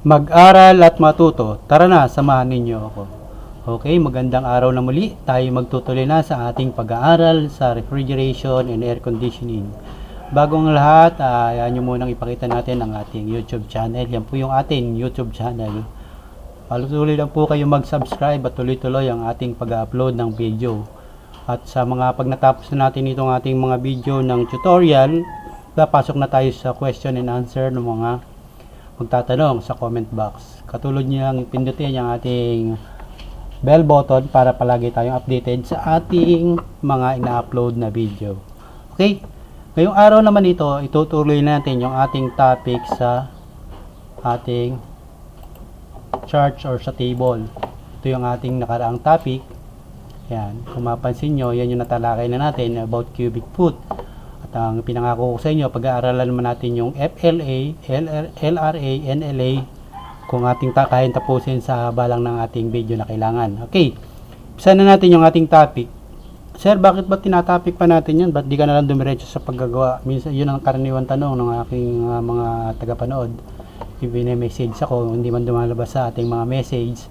Mag-aral at matuto. Tara na, samahan ninyo ako. Okay, magandang araw na muli. Tayo magtutuloy na sa ating pag-aaral sa refrigeration and air conditioning. Bago ang lahat, uh, yan nyo munang ipakita natin ang ating YouTube channel. Yan po yung ating YouTube channel. Palutuloy lang po kayo mag-subscribe at tuloy-tuloy ang ating pag-upload ng video. At sa mga pag natapos na natin itong ating mga video ng tutorial, papasok na tayo sa question and answer ng mga magtatanong sa comment box. Katulad niyang pindutin ang ating bell button para palagi tayong updated sa ating mga ina-upload na video. Okay? Ngayong araw naman ito, itutuloy natin yung ating topic sa ating chart or sa table. Ito yung ating nakaraang topic. Yan. Kung mapansin nyo, yan yung natalakay na natin about cubic foot. At ang pinangako ko sa inyo, pag-aaralan naman natin yung FLA, LR, LRA, NLA, kung ating ta kayang tapusin sa balang ng ating video na kailangan. Okay. Isa na natin yung ating topic. Sir, bakit ba tinatopic pa natin yan? Ba't di ka na lang dumiretso sa paggagawa? Minsan, yun ang karaniwan tanong ng aking uh, mga tagapanood. Ibine-message ako, hindi man dumalabas sa ating mga message.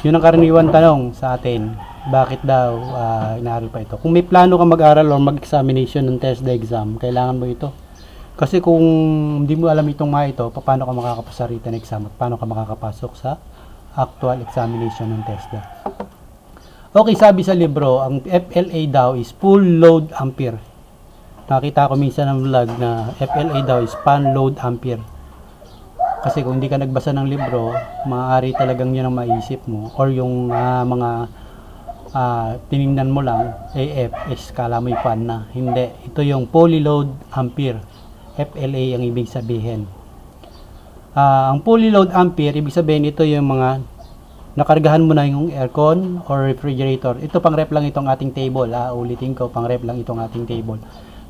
Yun ang karaniwan tanong sa atin. Bakit daw uh, inaaral pa ito? Kung may plano ka mag-aral or mag-examination ng test the exam, kailangan mo ito. Kasi kung hindi mo alam itong mga ito, paano ka makakapasa written exam at paano ka makakapasok sa actual examination ng TESDA. Okay, sabi sa libro, ang FLA daw is full load ampere. Nakita ko minsan ng vlog na FLA daw is fan load ampere. Kasi kung hindi ka nagbasa ng libro, maaari talagang yun ang maisip mo. Or yung uh, mga uh, tiningnan mo lang, AF, is kala mo fan na. Hindi. Ito yung fully load ampere. FLA ang ibig sabihin. Uh, ang fully load ampere, ibig sabihin ito yung mga nakargahan mo na yung aircon or refrigerator. Ito pang rep lang itong ating table. Ha? Ulitin ko, pang rep lang itong ating table.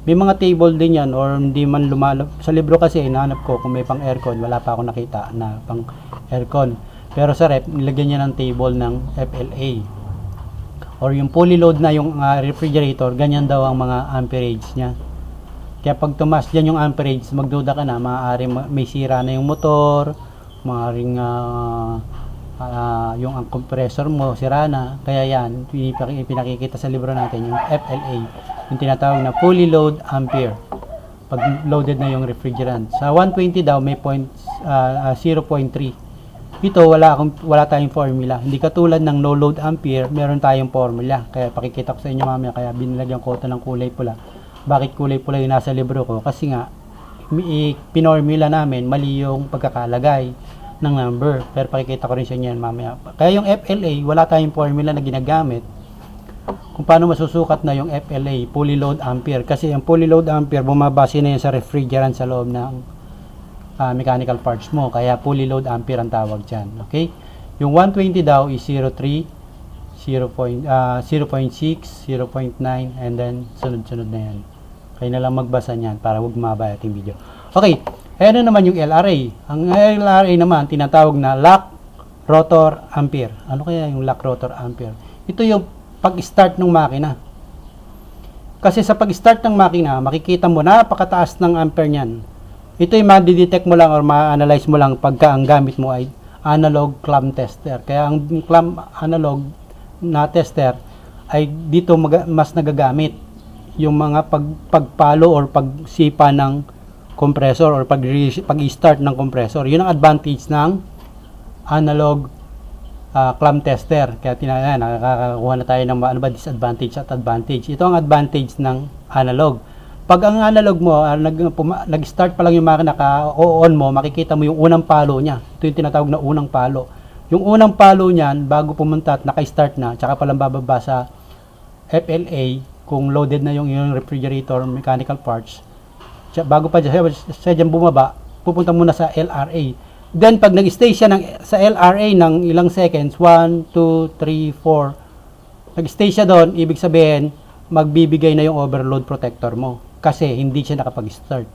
May mga table din yan or hindi man lumalab. Sa libro kasi, inahanap ko kung may pang aircon. Wala pa ako nakita na pang aircon. Pero sa rep, nilagyan niya ng table ng FLA. Or yung fully load na yung uh, refrigerator, ganyan daw ang mga amperage niya. Kaya pag tumas dyan yung amperage, magduda ka na, maaaring may sira na yung motor, maaaring uh, uh, yung ang compressor mo sira na. Kaya yan pinakikita sa libro natin yung FLA yung tinatawag na fully load ampere. Pag loaded na yung refrigerant. Sa 120 daw may point uh, 0.3 ito wala akong wala tayong formula hindi katulad ng no load ampere meron tayong formula kaya pakikita ko sa inyo mamaya kaya binilagyan ko ito ng kulay pula bakit kulay pula yung nasa libro ko kasi nga pinormula namin mali yung pagkakalagay ng number. Pero pakikita ko rin sa inyo yan mamaya. Kaya yung FLA, wala tayong formula na ginagamit kung paano masusukat na yung FLA, fully load ampere. Kasi yung fully load ampere, bumabase na yan sa refrigerant sa loob ng uh, mechanical parts mo. Kaya fully load ampere ang tawag dyan. Okay? Yung 120 daw is 0.3, 0. Uh, 0.6, 0.9, and then sunod-sunod na yan. Kaya na lang magbasa niyan para huwag mabay ating video. Okay, ano naman yung LRA? Ang LRA naman, tinatawag na lock rotor ampere. Ano kaya yung lock rotor ampere? Ito yung pag-start ng makina. Kasi sa pag-start ng makina, makikita mo napakataas ng ampere niyan. Ito yung ma-detect mo lang or ma-analyze mo lang pagka ang gamit mo ay analog clamp tester. Kaya ang clamp analog na tester ay dito mas nagagamit yung mga pag, pagpalo or pagsipa ng compressor or pag pag-start ng compressor. Yun ang advantage ng analog uh, clamp tester. Kaya tinaya nakakakuha na tayo ng ano ba disadvantage at advantage. Ito ang advantage ng analog. Pag ang analog mo, uh, nag, nag-start pa lang yung makina ka on mo, makikita mo yung unang palo niya. Ito yung tinatawag na unang palo. Yung unang palo niyan, bago pumunta at naka-start na, tsaka palang bababa sa FLA, kung loaded na yung, yung refrigerator, mechanical parts, bago pa siya, siya dyan bumaba, pupunta muna sa LRA. Then, pag nag-stay siya ng, sa LRA ng ilang seconds, 1, 2, 3, 4, nag-stay siya doon, ibig sabihin, magbibigay na yung overload protector mo. Kasi hindi siya nakapag-start.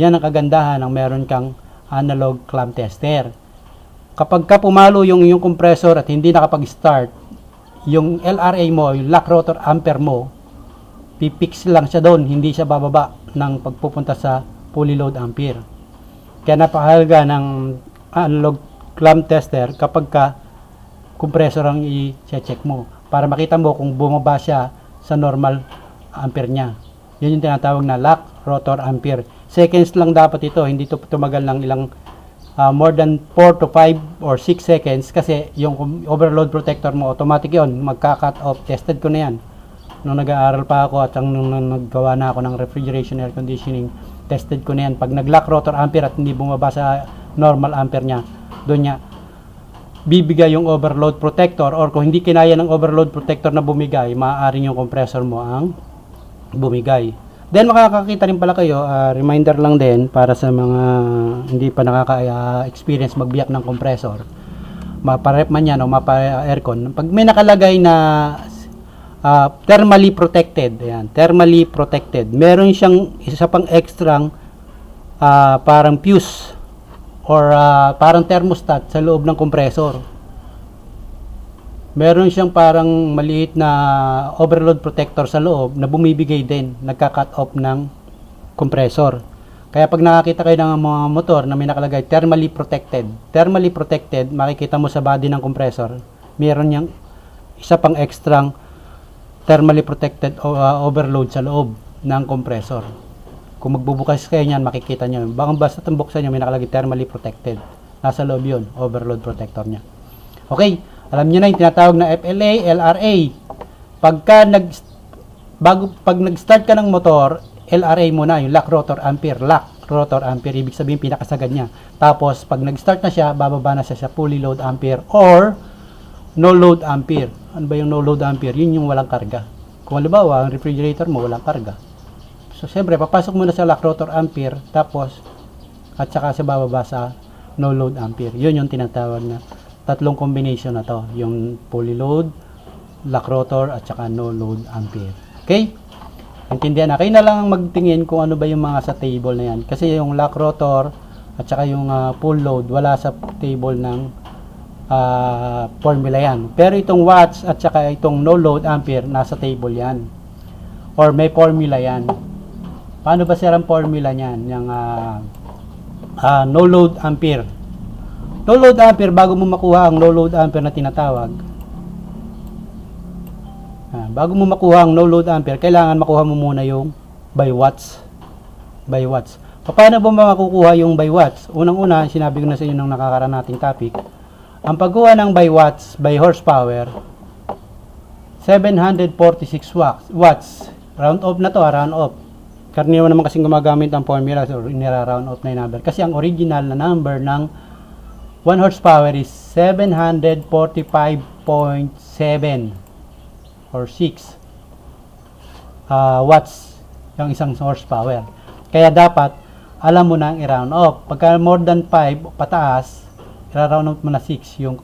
Yan ang kagandahan ng meron kang analog clamp tester. Kapag ka pumalo yung, yung compressor at hindi nakapag-start, yung LRA mo, yung lock rotor ampere mo, pipix lang siya doon, hindi siya bababa ng pagpupunta sa fully load ampere. Kaya napakahalaga ng analog clamp tester kapag ka compressor ang i-check mo para makita mo kung bumaba siya sa normal ampere niya. Yun yung tinatawag na lock rotor ampere. Seconds lang dapat ito, hindi ito tumagal ng ilang ah, more than 4 to 5 or 6 seconds kasi yung overload protector mo automatic yon magka-cut off. Tested ko na yan. Nung nag-aaral pa ako at nung naggawa na ako ng refrigeration air conditioning, tested ko na yan. Pag nag-lock rotor ampere at hindi bumaba sa normal ampere niya, doon niya bibigay yung overload protector or kung hindi kinaya ng overload protector na bumigay, maaaring yung compressor mo ang bumigay. Then makakakita rin pala kayo, ah, reminder lang din para sa mga hindi pa nakaka-experience magbiyak ng compressor. Mapa-rep man yan o mapa-aircon. Pag may nakalagay na ah, thermally protected, ayan, thermally protected. Meron siyang isa pang extrang ah, parang fuse or ah, parang thermostat sa loob ng compressor. Meron siyang parang maliit na overload protector sa loob na bumibigay din, nagka-cut off ng compressor. Kaya pag nakakita kayo ng mga motor na may nakalagay thermally protected, thermally protected, makikita mo sa body ng compressor, meron niyang isa pang extrang thermally protected uh, overload sa loob ng compressor. Kung magbubukas kayo niyan, makikita niyo. Baka basta itong buksan niyo, may nakalagay thermally protected. Nasa loob yun, overload protector niya. Okay, alam niyo na yung tinatawag na FLA, LRA. Pagka nag bago pag nag-start ka ng motor, LRA muna, yung lock rotor ampere, lock rotor ampere, ibig sabihin pinakasagad niya. Tapos pag nag-start na siya, bababa na siya sa fully load ampere or no load ampere. Ano ba yung no load ampere? Yun yung walang karga. Kung halimbawa, ang refrigerator mo walang karga. So, siyempre, papasok muna sa lock rotor ampere, tapos, at saka sa bababa sa no load ampere. Yun yung tinatawag na tatlong combination na to. Yung fully load, lock rotor, at saka no load ampere. Okay? Intindihan na. Kayo na lang ang magtingin kung ano ba yung mga sa table na yan. Kasi yung lock rotor, at saka yung ah, full load, wala sa table ng ah, formula yan. Pero itong watts at saka itong no load ampere, nasa table yan. Or may formula yan. Paano ba sir ang formula niyan? Yung ah, ah, no load ampere. No load ampere, bago mo makuha ang no load ampere na tinatawag, ah, bago mo makuha ang no load ampere, kailangan makuha mo muna yung by watts. By watts. Paano ba makukuha yung by watts? Unang-una, sinabi ko na sa inyo nung nakakaraan nating topic, ang pagkuha ng by watts, by horsepower, 746 watts. Round off na to, ah, round off. Karaniwan naman kasing gumagamit ng formula or nira-round off na yung number. Kasi ang original na number ng 1 horsepower is 745.7 or 6 ah, watts yung isang horsepower. Kaya dapat alam mo na ang i-round off. Pagka more than 5 pataas, i-round off mo na 6 yung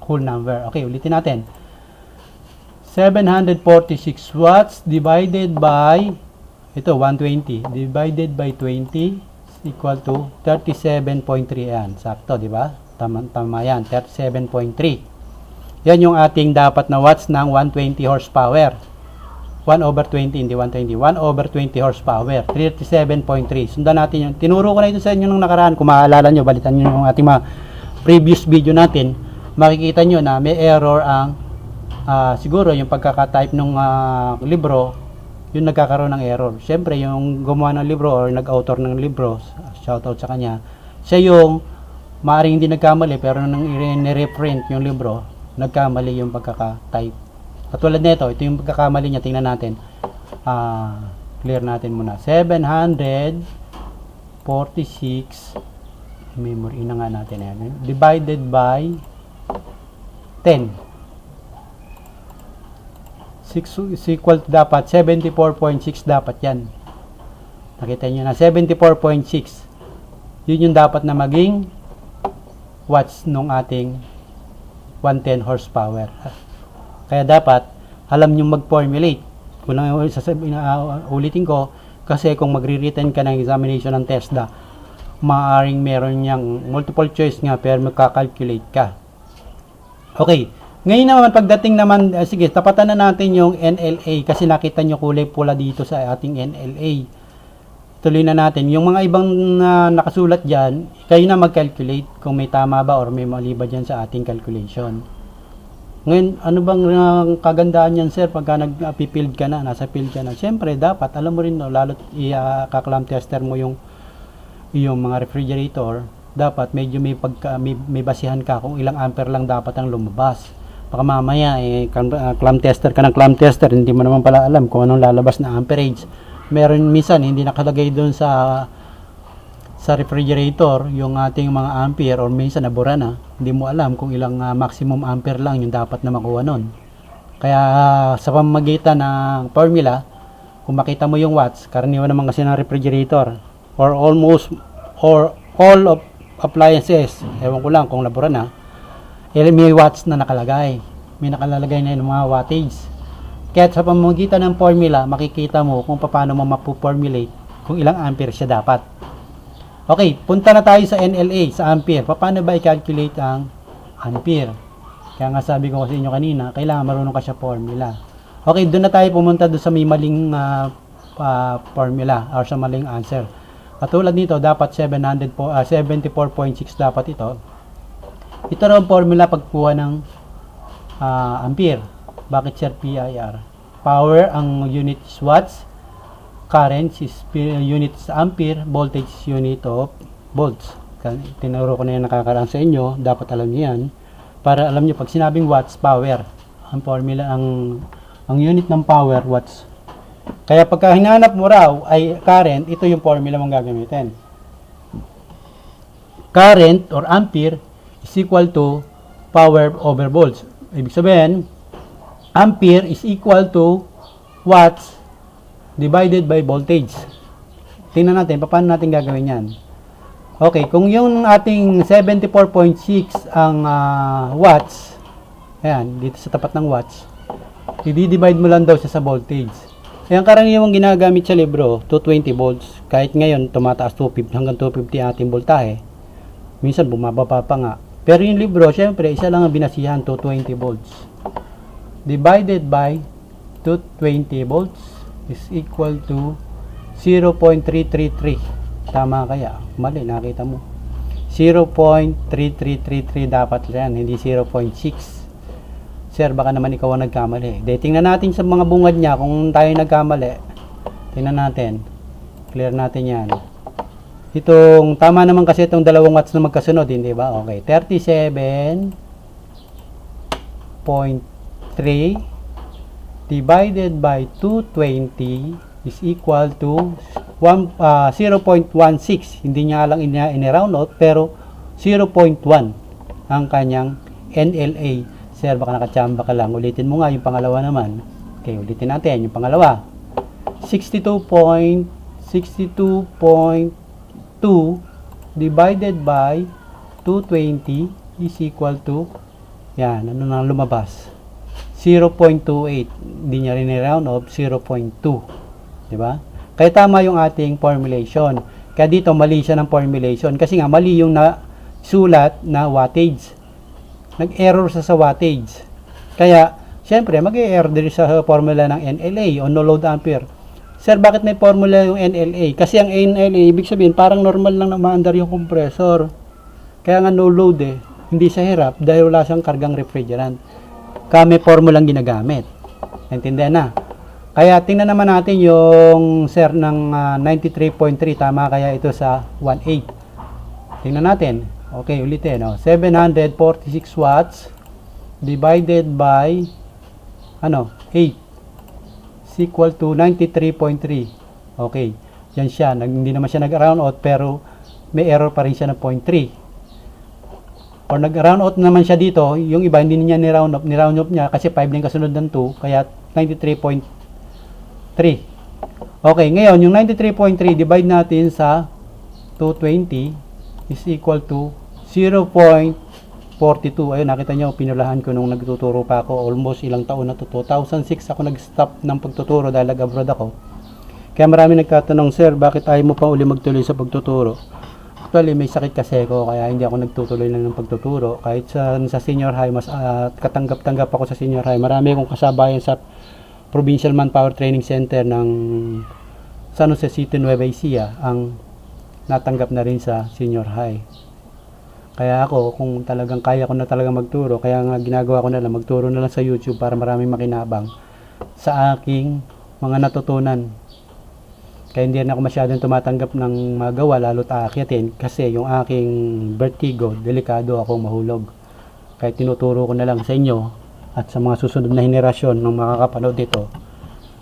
whole number. Okay, ulitin natin. 746 watts divided by ito 120 divided by 20 is equal to 37.3 yan. Sakto, di ba? Tama, tama yan. 37.3. Yan yung ating dapat na watts ng 120 horsepower. 1 over 20, hindi 120. 1 over 20 horsepower. 37.3. Sundan natin yung, tinuro ko na ito sa inyo nung nakaraan. Kung maaalala nyo, balitan nyo yung ating mga previous video natin. Makikita nyo na may error ang, ah, siguro yung pagkaka-type ng ah, libro, yung nagkakaroon ng error. Siyempre, yung gumawa ng libro or nag-author ng libro, shoutout sa kanya, siya yung maaaring hindi nagkamali pero nang i-reprint yung libro, nagkamali yung pagkaka-type. Katulad nito, ito yung pagkakamali niya, tingnan natin. Ah, clear natin muna. 746 memory na nga natin yan. Divided by 10. 6 is equal dapat 74.6 dapat yan. Nakita niyo na 74.6. Yun yung dapat na maging watts nung ating 110 horsepower. Kaya dapat alam nyo mag-formulate. Kung lang sasabihin na uh, ulitin ko, kasi kung magre-written ka ng examination ng TESDA, maaaring meron niyang multiple choice nga pero magka-calculate ka. Okay. Ngayon naman, pagdating naman, ah, sige, tapatan na natin yung NLA kasi nakita nyo kulay pula dito sa ating NLA. Tuloy na natin. Yung mga ibang na nakasulat dyan, kayo na mag-calculate kung may tama ba or may mali ba dyan sa ating calculation. Ngayon, ano bang uh, kagandaan yan, sir, pagka nag-field ka na, nasa field ka na? Siyempre, dapat, alam mo rin, no, lalo i-clam tester mo yung yung mga refrigerator, dapat medyo may pagka may, may basihan ka kung ilang ampere lang dapat ang lumabas. Baka mamaya eh clam, uh, clam tester ka ng clam tester, hindi mo naman pala alam kung anong lalabas na amperage. Meron minsan hindi nakalagay doon sa sa refrigerator yung ating mga ampere or minsan nabura na, hindi mo alam kung ilang uh, maximum ampere lang yung dapat na makuha nun. Kaya uh, sa pamamagitan ng formula, kung makita mo yung watts, karaniwan naman kasi ng refrigerator or almost or all of appliances, ewan ko lang kung nabura na, eh, may watts na nakalagay. May nakalagay na yung mga wattage. Kaya sa pamamagitan ng formula, makikita mo kung paano mo mapu-formulate kung ilang ampere siya dapat. Okay, punta na tayo sa NLA, sa ampere. Paano ba i-calculate ang ampere? Kaya nga sabi ko sa inyo kanina, kailangan marunong ka sa formula. Okay, doon na tayo pumunta doon sa may maling uh, uh, formula or sa maling answer. Katulad nito, dapat 700 po, uh, 74.6 dapat ito. Ito raw ang formula pagkuha ng uh, ampere. Bakit sir PIR? Power ang unit is watts, current is unit is ampere, voltage is unit of volts. Tinuro ko na yan nakakaraan sa inyo, dapat alam niyo yan. Para alam niyo pag sinabing watts, power. Ang formula, ang, ang unit ng power, watts. Kaya pagka hinanap mo raw ay current, ito yung formula mong gagamitin. Current or ampere is equal to power over volts. Ibig sabihin, ampere is equal to watts divided by voltage. Tingnan natin, paano natin gagawin yan? Okay, kung yung ating 74.6 ang uh, watts, ayan, dito sa tapat ng watts, i-divide mo lang daw siya sa voltage. Ayan, karaniwang ginagamit sa libro, 220 volts. Kahit ngayon, tumataas 250 hanggang 250 ating voltahe. Minsan, bumababa pa nga. Pero yung libro, syempre, isa lang ang binasihan, 220 volts. Divided by 220 volts is equal to 0.333. Tama kaya? Mali, nakita mo. 0.3333 dapat yan, hindi 0.6. Sir, baka naman ikaw ang nagkamali. De, tingnan natin sa mga bungad niya kung tayo nagkamali. Tingnan natin. Clear natin yan. Itong, tama naman kasi itong dalawang watts na magkasunod, hindi ba? Okay, 37.3 divided by 220 is equal to 1, uh, 0.16. Hindi niya lang in-round out, pero 0.1 ang kanyang NLA. Sir, baka nakachamba ka lang. Ulitin mo nga yung pangalawa naman. Okay, ulitin natin yung pangalawa. 62.62.2 divided by 220 is equal to yan, ano nang lumabas? 0.28. Hindi niya rin round off 0.2. Di ba? Kaya tama yung ating formulation. Kaya dito mali siya ng formulation kasi nga mali yung na sulat na wattage. Nag-error sa sa wattage. Kaya syempre mag-error din sa formula ng NLA o no load ampere. Sir, bakit may formula yung NLA? Kasi ang NLA, ibig sabihin, parang normal lang na maandar yung compressor. Kaya nga no load eh. Hindi sa hirap dahil wala siyang kargang refrigerant. May formulang ginagamit. Naintindihan na? Kaya tingnan naman natin yung sir ng uh, 93.3. Tama kaya ito sa 1.8. Tingnan natin. Okay, ulitin. No? 746 watts divided by ano, 8 is equal to 93.3. Okay. Yan siya. Nag, hindi naman siya nag-round out pero may error pa rin siya ng 0.3. Or nag-round out naman siya dito, yung iba hindi niya ni-round up, ni-round up niya kasi 5 din kasunod ng 2, kaya 93.3. Okay, ngayon yung 93.3 divide natin sa 220 is equal to 0.42. Ayun, nakita nyo, pinulahan ko nung nagtuturo pa ako. Almost ilang taon na to. 2006 ako nag-stop ng pagtuturo dahil nag-abroad ako. Kaya marami nagtatanong, Sir, bakit ayaw mo pa uli magtuloy sa pagtuturo? Actually, may sakit kasi ako, kaya hindi ako nagtutuloy lang ng pagtuturo. Kahit sa, sa senior high, mas uh, katanggap-tanggap ako sa senior high. Marami akong kasabayan sa Provincial Manpower Training Center ng San Jose City, Nueva Ecija ang natanggap na rin sa senior high. Kaya ako, kung talagang kaya ko na talaga magturo, kaya nga ginagawa ko na lang, magturo na lang sa YouTube para maraming makinabang sa aking mga natutunan. Kaya hindi na ako masyadong tumatanggap ng magawa, lalo't aakyatin, kasi yung aking vertigo, delikado akong mahulog. Kaya tinuturo ko na lang sa inyo at sa mga susunod na henerasyon ng makakapanood dito.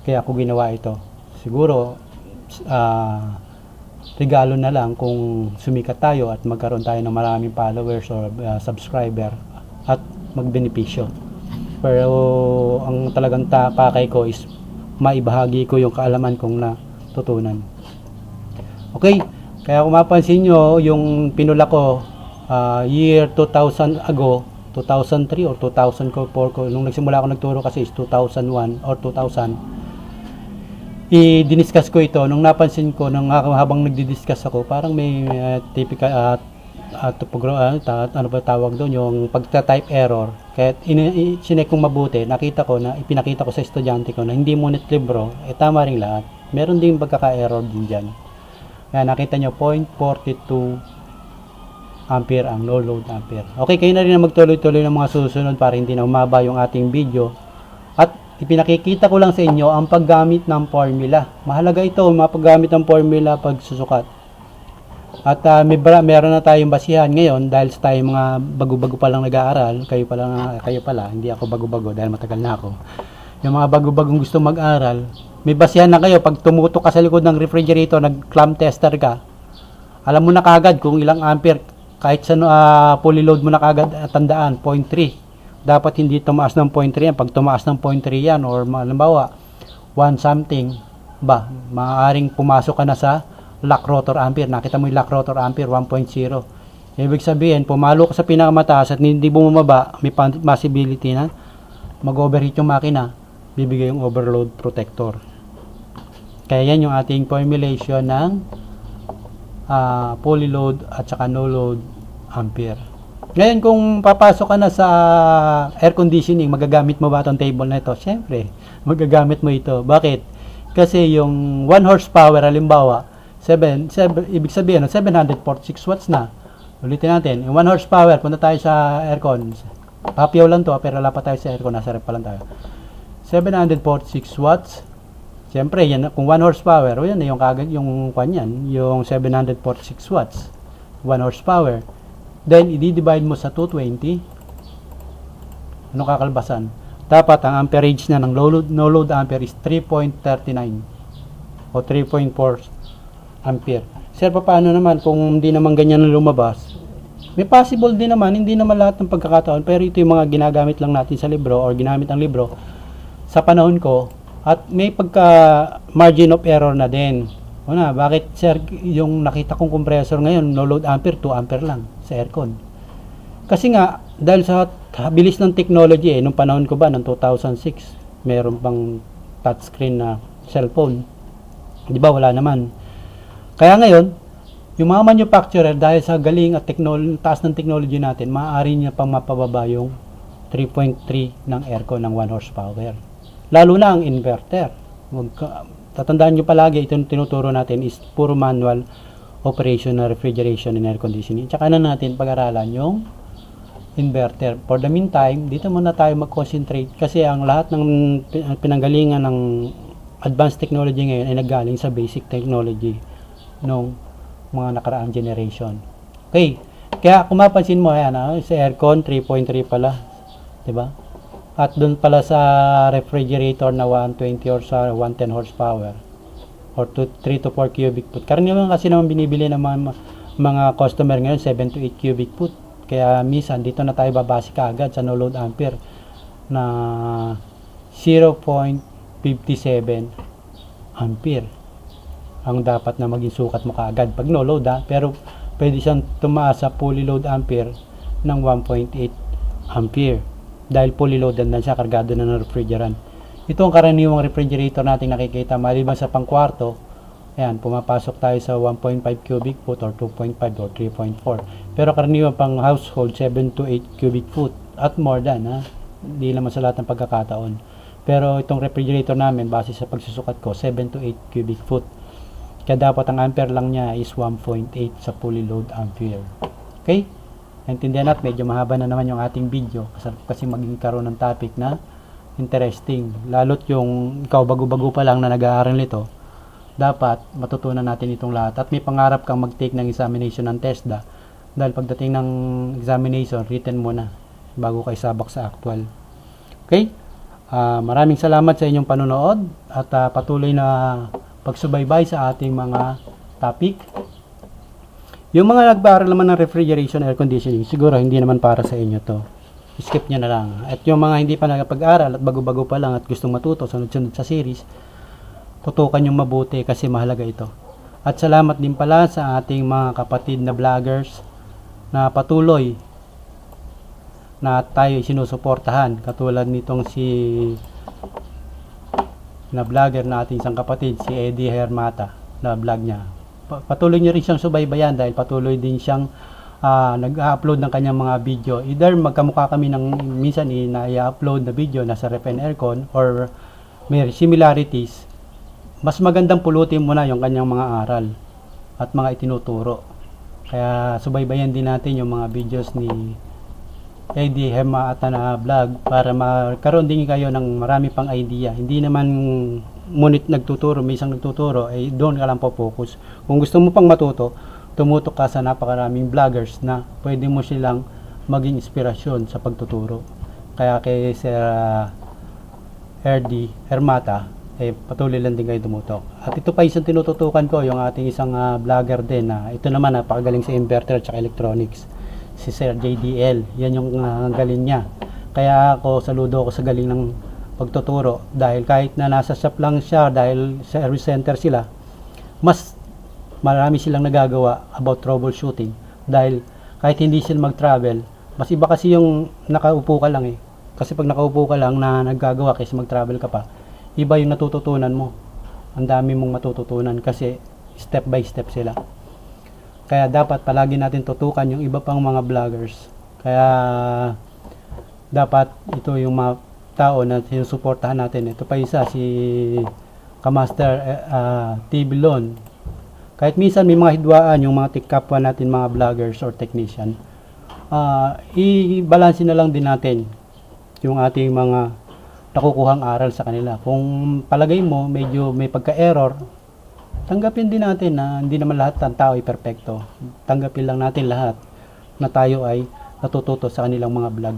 Kaya ako ginawa ito. Siguro, ah, regalo na lang kung sumikat tayo at magkaroon tayo ng maraming followers or uh, subscriber at magbenepisyo. Pero ang talagang tapakay ko is maibahagi ko yung kaalaman kong natutunan. Okay, kaya kung mapansin nyo, yung pinula ko uh, year 2000 ago, 2003 or 2004 ko, nung nagsimula ako nagturo kasi is 2001 or 2000, i-diniscuss ko ito. Nung napansin ko nung habang nagdi-discuss ako parang may uh, typical uh, uh, topogra- uh, ta- ano ba tawag doon? Yung pagta-type error. Kaya ini- i- sinek kong mabuti nakita ko na ipinakita ko sa estudyante ko na hindi ngunit libro eh tama rin lahat meron ding pagkaka-error din dyan kaya nakita nyo 0.42 ampere ang no load ampere okay kayo na rin na magtuloy-tuloy ng mga susunod para hindi na umaba yung ating video at ipinakikita ko lang sa inyo ang paggamit ng formula. Mahalaga ito, mapaggamit ng formula pag susukat. At ah, may bra, meron na tayong basihan ngayon dahil tayo mga bago-bago pa lang nag-aaral, kayo pala, kayo pala, hindi ako bago-bago dahil matagal na ako. Yung mga bago-bagong gusto mag-aral, may basihan na kayo pag tumutok ka sa likod ng refrigerator, nag-clamp tester ka, alam mo na kagad kung ilang ampere, kahit sa ah, fully load mo na kagad, ah, tandaan, 0.3 dapat hindi tumaas ng 0.3 yan. Pag tumaas ng 0.3 yan, or halimbawa, 1 something, ba, maaaring pumasok ka na sa lock rotor ampere. Nakita mo yung lock rotor ampere, 1.0. Ibig sabihin, pumalo ka sa pinakamataas at hindi bumababa, may possibility na mag-overheat yung makina, bibigay yung overload protector. Kaya yan yung ating formulation ng ah, fully load at saka no load ampere. Ngayon kung papasok ka na sa air conditioning, magagamit mo ba itong table na ito? Siyempre, magagamit mo ito. Bakit? Kasi yung 1 horsepower, halimbawa, 7, 7 ibig sabihin, 746 watts na. Ulitin natin, yung 1 horsepower, punta tayo sa aircon. Papiyaw lang to, pero wala tayo sa aircon, nasa rep pa lang tayo. 746 watts. Siyempre, yan, kung 1 horsepower, o yan na yung kagad, yung kwan yung 746 watts. 1 horsepower. Then, i-divide mo sa 220. Anong kakalbasan? Dapat ang amperage na ng low load, no load ampere is 3.39 o 3.4 ampere. Sir, paano naman kung hindi naman ganyan na lumabas? May possible din naman, hindi naman lahat ng pagkakataon, pero ito yung mga ginagamit lang natin sa libro or ginamit ang libro sa panahon ko at may pagka margin of error na din. Una, bakit sir yung nakita kong compressor ngayon no load ampere 2 ampere lang sa aircon? Kasi nga dahil sa bilis ng technology eh nung panahon ko ba ng 2006 meron pang touchscreen na cellphone. 'Di ba wala naman. Kaya ngayon yung mga manufacturer dahil sa galing at technology, taas ng technology natin, maaari niya pang mapababa yung 3.3 ng aircon ng 1 horsepower. Lalo na ang inverter. Tatandaan nyo palagi, ito yung tinuturo natin is puro manual operation na refrigeration and air conditioning. Tsaka na natin pag-aralan yung inverter. For the meantime, dito muna tayo mag-concentrate kasi ang lahat ng pi- pinanggalingan ng advanced technology ngayon ay naggaling sa basic technology nung mga nakaraang generation. Okay. Kaya kung mapansin mo, ayan, ah, sa aircon, 3.3 pala. 'di ba? At doon pala sa refrigerator na 120 or sa 110 horsepower or to 3 to 4 cubic foot. Karaniwan kasi naman binibili ng mga, mga customer ngayon 7 to 8 cubic foot. Kaya minsan dito na tayo babase kaagad sa no load ampere na 0.57 ampere ang dapat na maging sukat mo kaagad pag no load ha. Pero pwede siyang tumaas sa fully load ampere ng 1.8 ampere dahil fully loaded na siya, kargado na ng refrigerant. Ito ang karaniwang refrigerator natin nakikita maliban sa pangkwarto. Ayan, pumapasok tayo sa 1.5 cubic foot or 2.5 or 3.4. Pero karaniwang pang household 7 to 8 cubic foot at more than ha. Hindi naman sa lahat ng pagkakataon. Pero itong refrigerator namin base sa pagsusukat ko 7 to 8 cubic foot. Kaya dapat ang ampere lang niya is 1.8 sa fully load ampere. Okay? Naintindihan natin, medyo mahaba na naman yung ating video kasi, kasi maging karoon ng topic na interesting. Lalo't yung ikaw bago-bago pa lang na nag-aaral nito, dapat matutunan natin itong lahat. At may pangarap kang mag-take ng examination ng TESDA dahil pagdating ng examination, written mo na bago ka isabak sa actual. Okay? Ah, maraming salamat sa inyong panonood at ah, patuloy na pagsubaybay sa ating mga topic. Yung mga nag-aaral naman ng refrigeration air conditioning, siguro hindi naman para sa inyo to. Skip nyo na lang. At yung mga hindi pa nagpag-aral at bago-bago pa lang at gustong matuto, sunod-sunod sa series, tutukan yung mabuti kasi mahalaga ito. At salamat din pala sa ating mga kapatid na vloggers na patuloy na tayo sinusuportahan katulad nitong si na vlogger natin isang kapatid si Eddie Hermata na vlog niya patuloy niyo rin siyang subaybayan dahil patuloy din siyang ah, nag-upload ng kanyang mga video either magkamukha kami ng minsan i-upload na video nasa ref and aircon or may similarities mas magandang pulutin mo na yung kanyang mga aral at mga itinuturo kaya subaybayan din natin yung mga videos ni Eddie Hema at na vlog para magkaroon din kayo ng marami pang idea. Hindi naman ngunit nagtuturo, may isang nagtuturo, ay doon ka lang po focus. Kung gusto mo pang matuto, tumutok ka sa napakaraming vloggers na pwede mo silang maging inspirasyon sa pagtuturo. Kaya kay Sir uh, Erdi Hermata, eh, patuloy lang din kayo tumutok. At ito pa isang tinututukan ko, yung ating isang ah, vlogger din na ito naman napakagaling sa inverter at electronics si Sir JDL. Yan yung uh, galing niya. Kaya ako saludo ako sa galing ng pagtuturo dahil kahit na nasa shop lang siya dahil sa service center sila, mas marami silang nagagawa about troubleshooting dahil kahit hindi sila mag-travel, mas iba kasi yung nakaupo ka lang eh. Kasi pag nakaupo ka lang na naggagawa kasi mag-travel ka pa, iba yung natututunan mo. Ang dami mong matututunan kasi step by step sila. Kaya dapat palagi natin tutukan yung iba pang mga vloggers. Kaya dapat ito yung mga tao na sinusuportahan natin. Ito pa isa si Kamaster uh, TV Lon. Kahit minsan may mga hidwaan yung mga tikapwa natin mga vloggers or technician. Uh, i-balance na lang din natin yung ating mga nakukuhang aral sa kanila. Kung palagay mo medyo may pagka-error, tanggapin din natin na hindi naman lahat ng tao ay perpekto. Tanggapin lang natin lahat na tayo ay natututo sa kanilang mga vlog.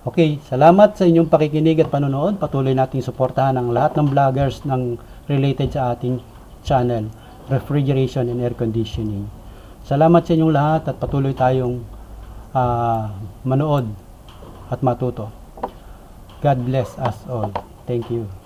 Okay, salamat sa inyong pakikinig at panonood. Patuloy nating suportahan ang lahat ng vloggers ng related sa ating channel, Refrigeration and Air Conditioning. Salamat sa inyong lahat at patuloy tayong ah, manood at matuto. God bless us all. Thank you.